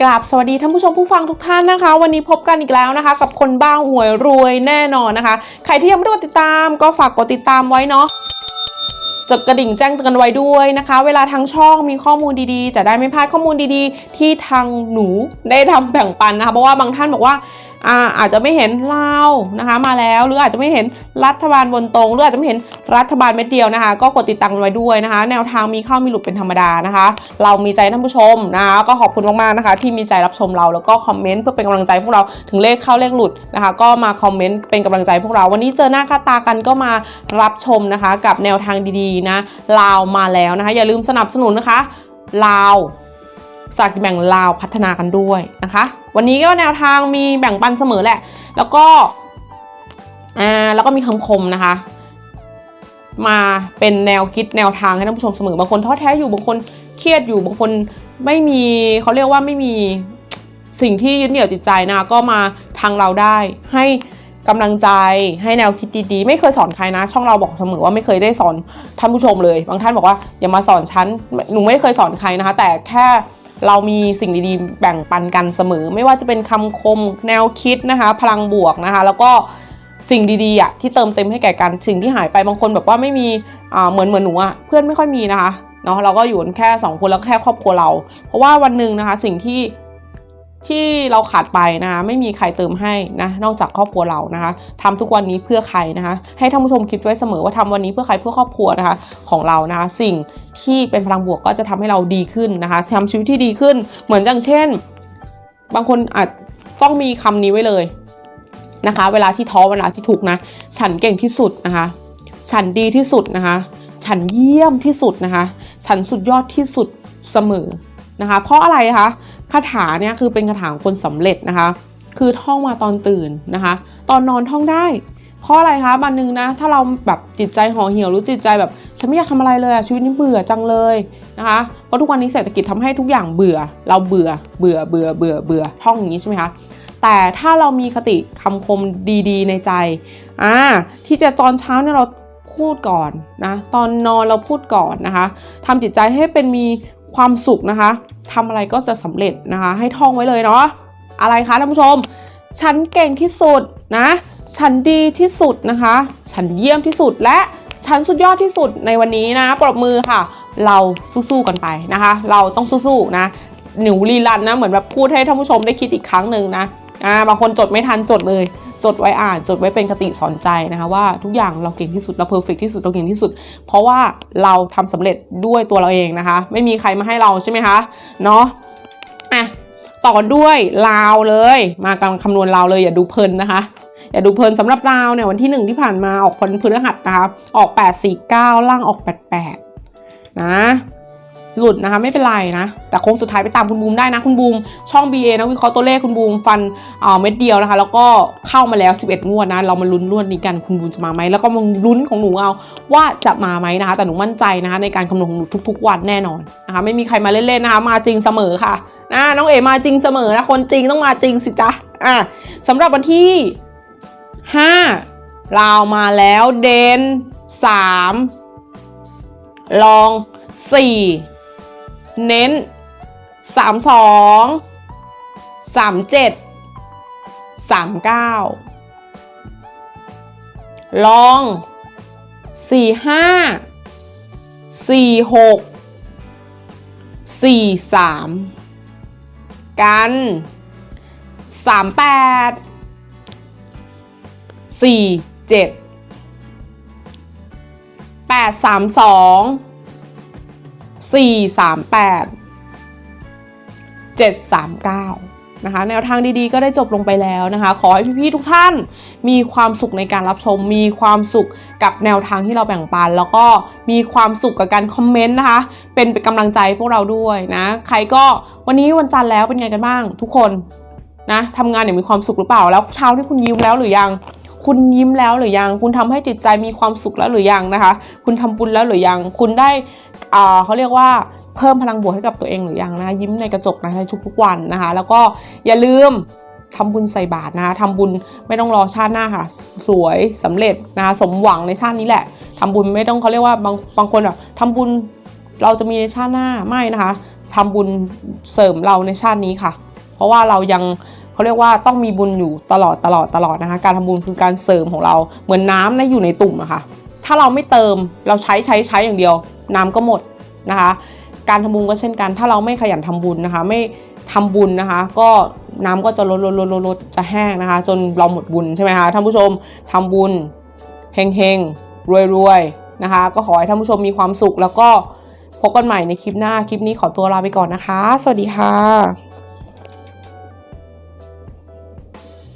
กราบสวัสดีท่านผู้ชมผู้ฟังทุกท่านนะคะ วันนี้พบกันอีกแล้วนะคะ กับคนบ้าหวยรวยแน่นอนนะคะ ใครที่ยังไม่ได้กดติดตามก็ฝากกดติดตามไว้เนาะจดกระดิ่งแจ้งเตือนไว้ด้วยนะคะ เวลาทางช่องมีข้อมูลดีๆ จะได้ไม่พลาดข้อมูลดีๆ ที่ทางหนูได้ทำแบ่งปันนะคะ เพราะว่าบางท่านบอกว่า อาอาจจะไม่เห็นเรานะคะ มาแล้วหรืออาจจะไม่เห็นรัฐบาลบนตรงหรืออาจจะไม่เห็นรัฐบาลเม็ดเดียวนะคะ ก็กดติดตามไว้ด้วยนะคะ แนวทางมีเข้ามีหลุดเป็นธรรมดานะคะ เรามีใจท่านผู้ชมนะคะก็ขอบคุณมากๆนะคะ ที่มีใจรับชมเราแล้วก็คอมเมนต์เพื่อเป็นกำลังใจพวกเราถึงเลขเข้าเลขหลุดนะคะ ก็มาคอมเมนต์เป็นกำลังใจพวกเรา วันนี้เจอหน้าค่าตากันก็มารับชมนะคะ กับแนวทางดีๆนะลาวมาแล้วนะคะ อย่าลืมสนับสนุนนะคะลาว สลากกินแบ่งลาวพัฒนากันด้วยนะคะ วันนี้ก็แนวทางมีแบ่งปันเสมอแหละ แล้วก็อ่าแล้วก็มีคำคมนะคะ มาเป็นแนวคิดแนวทางให้ท่านผู้ชมเสมอบางคนท้อแท้อยู่บางคนเครียดอยู่บางคนไม่มีเขาเรียกว่าไม่มีสิ่งที่ยึดเหนี่ยวจิตใจนะคะก็มาทางเราได้ให้กำลังใจให้แนวคิดดีๆ ไม่เคยสอนใครนะ ช่องเราบอกเสมอว่าไม่เคยได้สอนท่านผู้ชมเลย บางท่านบอกว่าอย่ามาสอนฉันหนูไม่เคยสอนใครนะคะ แต่แค่ เรามีสิ่งดีๆ แบ่งปันกันเสมอ ไม่ว่าจะเป็นคำคมแนวคิดนะคะ พลังบวกนะคะ แล้วก็สิ่งดีๆอะที่เติมเต็มให้แก่กันสิ่งที่หายไปบางคนแบบว่าไม่มีอ่าเหมือนเหมือนหนูอะเพื่อนไม่ค่อยมีนะคะเนาะเราก็อยู่แค่สองคนแล้วก็แค่ครอบครัวเรา เพราะว่าวันหนึ่งนะคะ สิ่งที่ ที่เราขาดไปนะคะไม่มีใครเติมให้นะนอกจากครอบครัวเรานะคะทำทุกวันนี้เพื่อใครนะคะ ให้ท่านผู้ชมคิดไว้เสมอว่าทำวันนี้เพื่อใครเพื่อครอบครัวนะคะของเรานะคะ สิ่งที่เป็นพลังบวกก็จะทำให้เราดีขึ้นนะคะทำชีวิตที่ดีขึ้น เหมือนอย่างเช่น บางคนอาจต้องมีคำนี้ไว้เลยนะคะ เวลาที่ท้อเวลาที่ทุกนะ ฉันเก่งที่สุดนะคะ ฉันดีที่สุดนะคะ ฉันเยี่ยมที่สุดนะคะ ฉันสุดยอดที่สุดเสมอนะคะ เพราะอะไรคะ คาถาเนี่ยคือเป็นคาถาของคนสำเร็จนะคะ คือท่องมาตอนตื่นนะคะ ตอนนอนท่องได้ เพราะอะไรคะวันหนึ่งนะ ถ้าเราแบบจิตใจห่อเหี่ยวหรือจิตใจแบบฉันไม่อยากทำอะไรเลยชีวิตนี้เบื่อจังเลยนะคะเพราะทุกวันนี้เศรษฐกิจทำให้ทุกอย่างเบื่อ เราเบื่อเบื่อเบื่อเบื่อเบื่อท่องอย่างนี้ใช่ไหมคะแต่ถ้าเรามีคติคำคมดีๆ ในใจอ่าที่จะตอนเช้าเนี่ยเราพูดก่อนนะตอนนอนเราพูดก่อนนะคะทำจิตใจให้เป็นมี ความสุขนะคะทำอะไรก็จะสำเร็จนะคะ ให้ท่องไว้เลยเนาะอะไรคะท่านผู้ชม ฉันเก่งที่สุดนะ ฉันดีที่สุดนะคะ ฉันเยี่ยมที่สุดและฉันสุดยอดที่สุดในวันนี้นะ ปรบมือค่ะ เราสู้ๆกันไปนะคะ เราต้องสู้ๆนะ หนูรีรันนะ เหมือนแบบพูดให้ท่านผู้ชมได้คิดอีกครั้งหนึ่งนะอ่าบางคนจดไม่ทันจดเลย จดไว้อ่านจดไว้เป็นคติสอนใจนะคะว่าทุกอย่างเราเก่งที่สุดเราเพอร์เฟกที่สุดเราเก่งที่สุด เพราะว่าเราทำสำเร็จด้วยตัวเราเองนะคะ ไม่มีใครมาให้เราใช่ไหมคะเนาะอะต่อด้วยลาวเลย มากำลังคำนวณลาวเลยอย่าดูเพลินนะคะอย่าดูเพลินสำหรับลาวเนี่ยวันที่หนึ่งที่ผ่านมาออกพลพฤหัสนะคะออก 849 ล่างออก 88 นะ หลุดนะคะไม่เป็นไรนะ แต่โค้งสุดท้ายไปตามคุณบูมได้นะคุณบูมช่อง BA นะวิเคราะห์ตัวเลขคุณบูมฟันอ่าเม็ดเดียวนะคะ แล้วก็เข้ามาแล้ว 11 งวดนะ เรามาลุ้นงวดนี้กันคุณบูมจะมาไหมแล้วก็มาลุ้นของหนูเอาว่าจะมาไหมนะคะ แต่หนูมั่นใจนะคะ ในการคำนวณของหนูทุก ๆ วันแน่นอนนะคะไม่มีใครมาเล่นๆนะคะมาจริงเสมอค่ะนะน้องเอ๋มาจริงเสมอนะคนจริงต้องมาจริงสิจ๊ะอะสำหรับวันที่ 5 ลาวมาแล้วเดน 3 ลอง 4 เน้น 32 37 39 ลอง 45 46 43 กัน 38สี่เจ็ดแปดสามสองสี่สามแปดเจ็ดสามเก้านะคะแนวทางดีๆก็ได้จบลงไปแล้วนะคะ ขอให้พี่ๆทุกท่านมีความสุขในการรับชม มีความสุขกับแนวทางที่เราแบ่งปัน แล้วก็มีความสุขกับการคอมเมนต์นะคะ เป็นกำลังใจพวกเราด้วยนะ ใครก็วันนี้วันจันทร์แล้วเป็นไงกันบ้างทุกคนนะทำงานอย่างมีความสุขหรือเปล่าแล้วเช้าที่คุณยิ้มแล้วหรือยัง คุณยิ้มแล้วหรือยัง คุณทำให้จิตใจมีความสุขแล้วหรือยังนะคะ คุณทำบุญแล้วหรือยัง คุณได้อ่าเขาเรียกว่าเพิ่มพลังบวกให้กับตัวเองหรือยังนะยิ้มในกระจกนะในทุกๆวันนะคะ แล้วก็อย่าลืมทำบุญใส่บาตรนะคะทำบุญไม่ต้องรอชาติหน้าค่ะ สวยสำเร็จนะคะสมหวังในชาตินี้แหละทำบุญไม่ต้องเขาเรียกว่าบางบางคนแบบทำบุญเราจะมีในชาติหน้าไม่นะคะทำบุญเสริมเราในชาตินี้ค่ะ เพราะว่าเรายัง เขาเรียกว่าต้องมีบุญอยู่ตลอดตลอดตลอดนะคะ การทำบุญคือการเสริมของเราเหมือนน้ำนะอยู่ในตุ่มอะค่ะถ้าเราไม่เติมเราใช้ใช้ใช้อย่างเดียว น้ำก็หมดนะคะ การทำบุญก็เช่นกัน ถ้าเราไม่ขยันทำบุญนะคะ ไม่ทำบุญนะคะ ก็น้ำก็จะลดลดลดลดลดจะแห้งนะคะ จนเราหมดบุญใช่ไหมคะท่านผู้ชมทำบุญเฮงเฮงรวยรวยนะคะ ก็ขอให้ท่านผู้ชมมีความสุขแล้วก็พบกันใหม่ในคลิปหน้า คลิปนี้ขอตัวลาไปก่อนนะคะ สวัสดีค่ะ